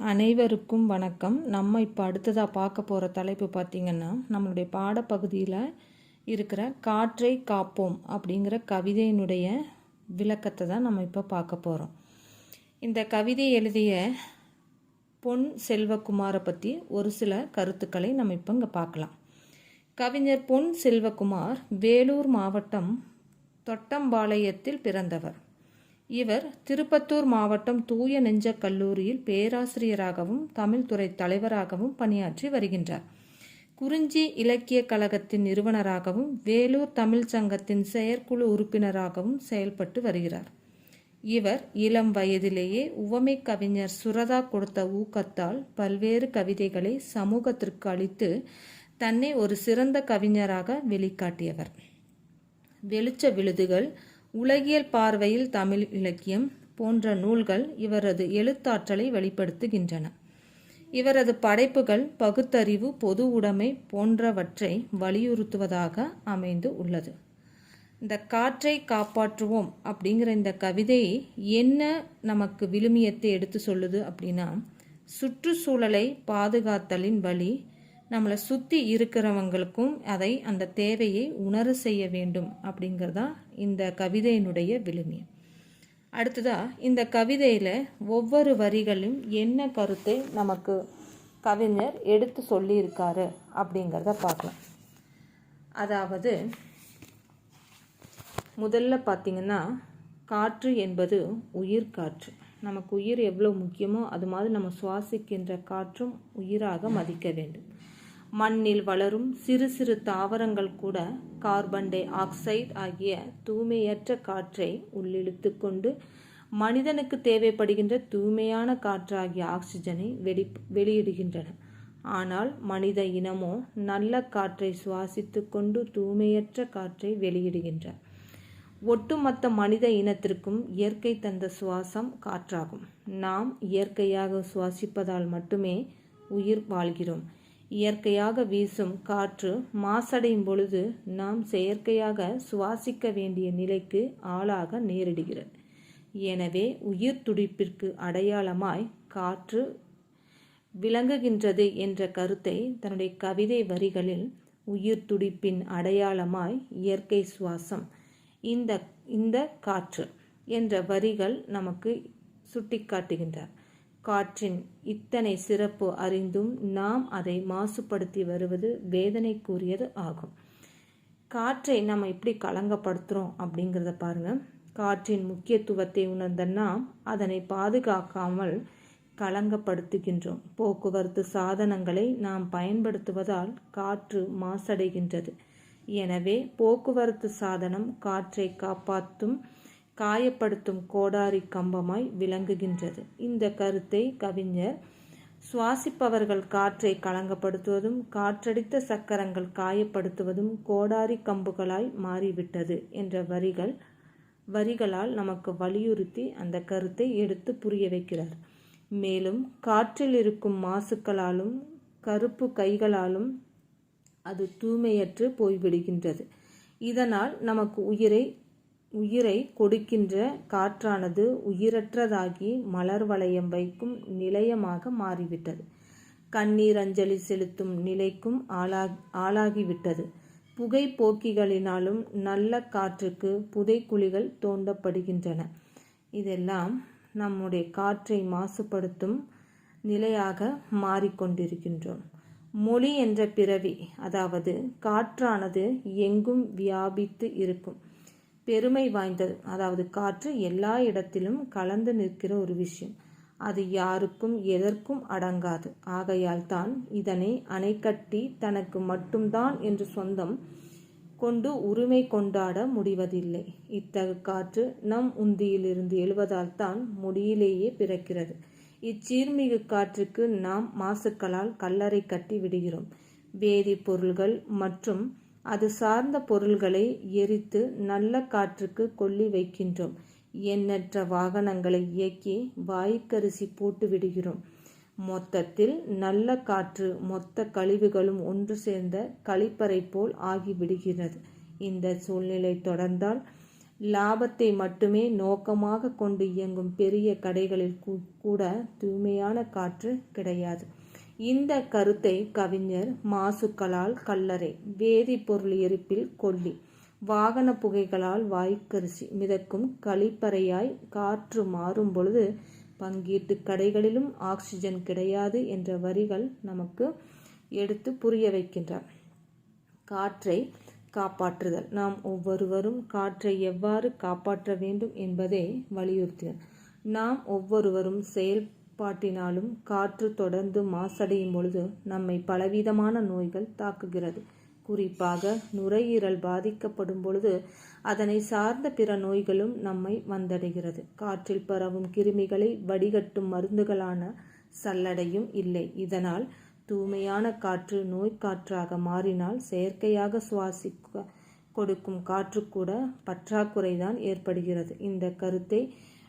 அனைவருக்கும் வணக்கம். நம்ம இப்போ அடுத்ததாக பார்க்க போகிற தலைப்பு பார்த்திங்கன்னா நம்மளுடைய பாடப்பகுதியில் இருக்கிற காற்றை காப்போம் அப்படிங்கிற கவிதையினுடைய விளக்கத்தை தான் நம்ம இப்போ பார்க்க போகிறோம் இந்த கவிதை எழுதிய பொன் செல்வகுமாரை பற்றி ஒரு சில கருத்துக்களை நம்ம இப்போ இங்கே பார்க்கலாம். கவிஞர் பொன் செல்வகுமார் வேலூர் மாவட்டம் தொட்டம்பாளையத்தில் பிறந்தவர். இவர் திருப்பத்தூர் மாவட்டம் தூய நெஞ்ச கல்லூரியில் பேராசிரியராகவும் தமிழ்துறை தலைவராகவும் பணியாற்றி வருகின்றார். குறிஞ்சி இலக்கிய கழகத்தின் நிறுவனராகவும் வேலூர் தமிழ் சங்கத்தின் செயற்குழு உறுப்பினராகவும் செயல்பட்டு வருகிறார். இவர் இளம் வயதிலேயே உவமை கவிஞர் சுரதா கொடுத்த ஊக்கத்தால் பல்வேறு கவிதைகளை சமூகத்திற்கு அளித்து தன்னை ஒரு சிறந்த கவிஞராக வெளிக்காட்டியவர். வெளிச்ச விழுதுகள் உலகியல் பார்வையில் தமிழ் இலக்கியம் போன்ற நூல்கள் இவரது எழுத்தாற்றலை வெளிப்படுத்துகின்றன. இவரது படைப்புகள் பகுத்தறிவு பொது உடைமை போன்றவற்றை வலியுறுத்துவதாக அமைந்து உள்ளது. இந்த காற்றை காப்பாற்றுவோம் அப்படிங்கிற இந்த கவிதை என்ன நமக்கு விழுமியத்தை எடுத்து சொல்லுது அப்படின்னா சுற்றுச்சூழலை பாதுகாத்தலின் வழி நம்மளை சுற்றி இருக்கிறவங்களுக்கும் அதை அந்த தேவையை உணர செய்ய வேண்டும் அப்படிங்கிறதா இந்த கவிதையினுடைய விழுமியம். அடுத்ததாக இந்த கவிதையில் ஒவ்வொரு வரிகளும் என்ன கருத்தை நமக்கு கவிஞர் எடுத்து சொல்லியிருக்காரு அப்படிங்கிறத பார்க்கலாம். அதாவது முதல்ல பார்த்திங்கன்னா காற்று என்பது உயிர் காற்று. நமக்கு உயிர் எவ்வளோ முக்கியமோ அது மாதிரி நம்ம சுவாசிக்கின்ற காற்றும் உயிராக மதிக்க வேண்டும். மண்ணில் வளரும் சிறு சிறு தாவரங்கள் கூட கார்பன் டை ஆக்சைடு ஆகிய தூய்மையற்ற காற்றை உள்ளிழுத்து கொண்டு மனிதனுக்கு தேவைப்படுகின்ற தூய்மையான காற்றாகிய ஆக்சிஜனை வெளி வெளியிடுகின்றன. ஆனால் மனித இனமோ நல்ல காற்றை சுவாசித்து கொண்டு தூய்மையற்ற காற்றை வெளியிடுகின்ற. ஒட்டுமொத்த மனித இனத்திற்கும் இயற்கை தந்த சுவாசம் காற்றாகும். நாம் இயற்கையாக சுவாசிப்பதால் மட்டுமே உயிர் வாழ்கிறோம். இயற்கையாக வீசும் காற்று மாசடையும் பொழுது நாம் செயற்கையாக சுவாசிக்க வேண்டிய நிலைக்கு ஆளாக நேரிடுகிறது. எனவே உயிர் துடிப்பிற்கு அடையாளமாய் காற்று விளங்குகின்றது என்ற கருத்தை தன்னுடைய கவிதை வரிகளில் உயிர் துடிப்பின் அடையாளமாய் இயற்கை சுவாசம் இந்த இந்த காற்று என்ற வரிகள் நமக்கு சுட்டிக்காட்டுகின்றார் காற்றின் இத்தனை சிறப்பு அறிந்தும் நாம் அதை மாசுபடுத்தி வருவது வேதனைக்குரியது ஆகும். காற்றை நம்ம எப்படி களங்கப்படுத்துகிறோம் அப்படிங்கிறத பாருங்கள் காற்றின் முக்கியத்துவத்தை உணர்ந்த நாம் அதனை பாதுகாக்காமல் களங்கப்படுத்துகின்றோம். போக்குவரத்து சாதனங்களை நாம் பயன்படுத்துவதால் காற்று மாசடைகின்றது. எனவே போக்குவரத்து சாதனம் காற்றை காப்பாற்றும் காயப்படுத்தும் கோடாரி கம்பமாய் விளங்குகின்றது. இந்த கருத்தை கவிஞர் சுவாசிப்பவர்கள் காற்றை களங்கப்படுத்துவதும் காற்றடித்த சக்கரங்கள் காயப்படுத்துவதும் கோடாரி கம்புகளாய் மாறிவிட்டது என்ற வரிகள் வரிகளால் நமக்கு வலியுறுத்தி அந்த கருத்தை எடுத்து புரிய வைக்கிறார். மேலும் காற்றில் இருக்கும் மாசுக்களாலும் கருப்பு கைகளாலும் அது தூய்மையற்று போய்விடுகின்றது. இதனால் நமக்கு உயிரை உயிரை கொடுக்கின்ற காற்றானது உயிரற்றதாகி மலர் வளையம் வைக்கும் நிலையமாக மாறிவிட்டது. கண்ணீர் அஞ்சலி செலுத்தும் நிலைக்கும் ஆளா ஆளாகிவிட்டது. புகை போக்கிகளினாலும் நல்ல காற்றுக்கு புதைக்குழிகள் தோண்டப்படுகின்றன. இதெல்லாம் நம்முடைய காற்றை மாசுபடுத்தும் நிலையாக மாறிக்கொண்டிருக்கின்றோம். மொழி என்ற பிறவி அதாவது காற்றானது எங்கும் வியாபித்து இருக்கும். பெருமை வாய்ந்தது. அதாவது காற்று எல்லா இடத்திலும் கலந்து நிற்கிற ஒரு விஷயம். அது யாருக்கும் எதற்கும் அடங்காது. ஆகையால் தான் இதனை அணை கட்டி தனக்கு மட்டும்தான் என்று சொந்தம் கொண்டு உரிமை கொண்டாட முடிவதில்லை. இத்தகு காற்று நம் உந்தியிலிருந்து எழுவதால் தான் முடியிலேயே பிறக்கிறது. இச்சீர்மிகு காற்றுக்கு நாம் மாசுக்களால் கல்லறை கட்டி விடுகிறோம். வேதிப்பொருள்கள் மற்றும் அது சார்ந்த பொருள்களை எரித்து நல்ல காற்றுக்கு கொல்லி வைக்கின்றோம். எண்ணற்ற வாகனங்களை இயக்கி வாய்க்கரிசி போட்டு விடுகிறோம். மொத்தத்தில் நல்ல காற்று மொத்த கழிவுகளும் ஒன்று சேர்ந்த கழிப்பறை போல் ஆகிவிடுகிறது. இந்த சூழ்நிலை தொடர்ந்தால் லாபத்தை மட்டுமே நோக்கமாக கொண்டு இயங்கும் பெரிய கடைகளில் கூட தூய்மையான காற்று கிடையாது. இந்த கருத்தை கவிஞர் மாசுக்களால் கல்லறை வேதிப்பொருள் எரிப்பில் கொல்லி வாகன புகைகளால் வாய்க்கரிசி மிதக்கும் கழிப்பறையாய் காற்று மாறும் பொழுது பங்கீட்டு கடைகளிலும் ஆக்சிஜன் கிடையாது என்ற வரிகள் நமக்கு எடுத்து புரிய வைக்கின்றார் காற்றை காப்பாற்றுதல். நாம் ஒவ்வொருவரும் காற்றை எவ்வாறு காப்பாற்ற வேண்டும் என்பதை வலியுறுத்தினர். நாம் ஒவ்வொருவரும் செயல் பாட்டினாலும் காற்று தொடர்ந்து மாசடையும் பொழுது நம்மை பலவிதமான நோய்கள் தாக்குகிறது. குறிப்பாக நுரையீரல் பாதிக்கப்படும் பொழுது அதனை சார்ந்த பிற நோய்களும் நம்மை வந்தடைகிறது. காற்றில் பரவும் கிருமிகளை வடிகட்டும் மருந்துகளான சல்லடையும் இல்லை. இதனால் தூய்மையான காற்று நோய்க்காற்றாக மாறினால் செயற்கையாக சுவாசிக்க கொடுக்கும் காற்று கூட பற்றாக்குறைதான் ஏற்படுகிறது. இந்த கருத்தை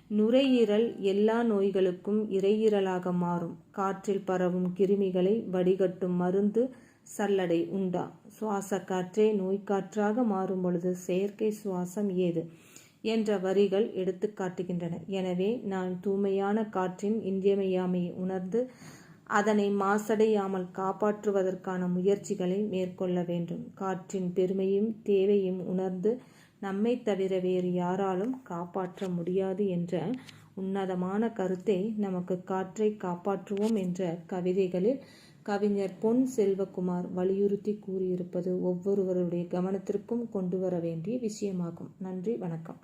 நுரையீரல் எல்லா நோய்களுக்கும் இறையீரலாக மாறும். காற்றில் பரவும் கிருமிகளை வடிகட்டும் மருந்து சல்லடை உண்டா? சுவாச காற்றே நோய்க்காற்றாக மாறும் பொழுது செயற்கை சுவாசம் ஏது? என்ற வரிகள் எடுத்து காட்டுகின்றன. எனவே நான் தூய்மையான காற்றின் இன்றியமையாமையை உணர்ந்து அதனை மாசடையாமல் காப்பாற்றுவதற்கான முயற்சிகளை மேற்கொள்ள வேண்டும். காற்றின் பெருமையும் தேவையும் உணர்ந்து நம்மை தவிர வேறு யாராலும் காப்பாற்ற முடியாது என்ற உன்னதமான கருத்தை நமக்கு காற்றை காப்பாற்றுவோம் என்ற கவிதைகளில் கவிஞர் பொன் செல்வகுமார் வலியுறுத்தி கூறியிருப்பது ஒவ்வொருவருடைய கவனத்திற்கும் கொண்டு வர வேண்டிய விஷயமாகும். நன்றி வணக்கம்.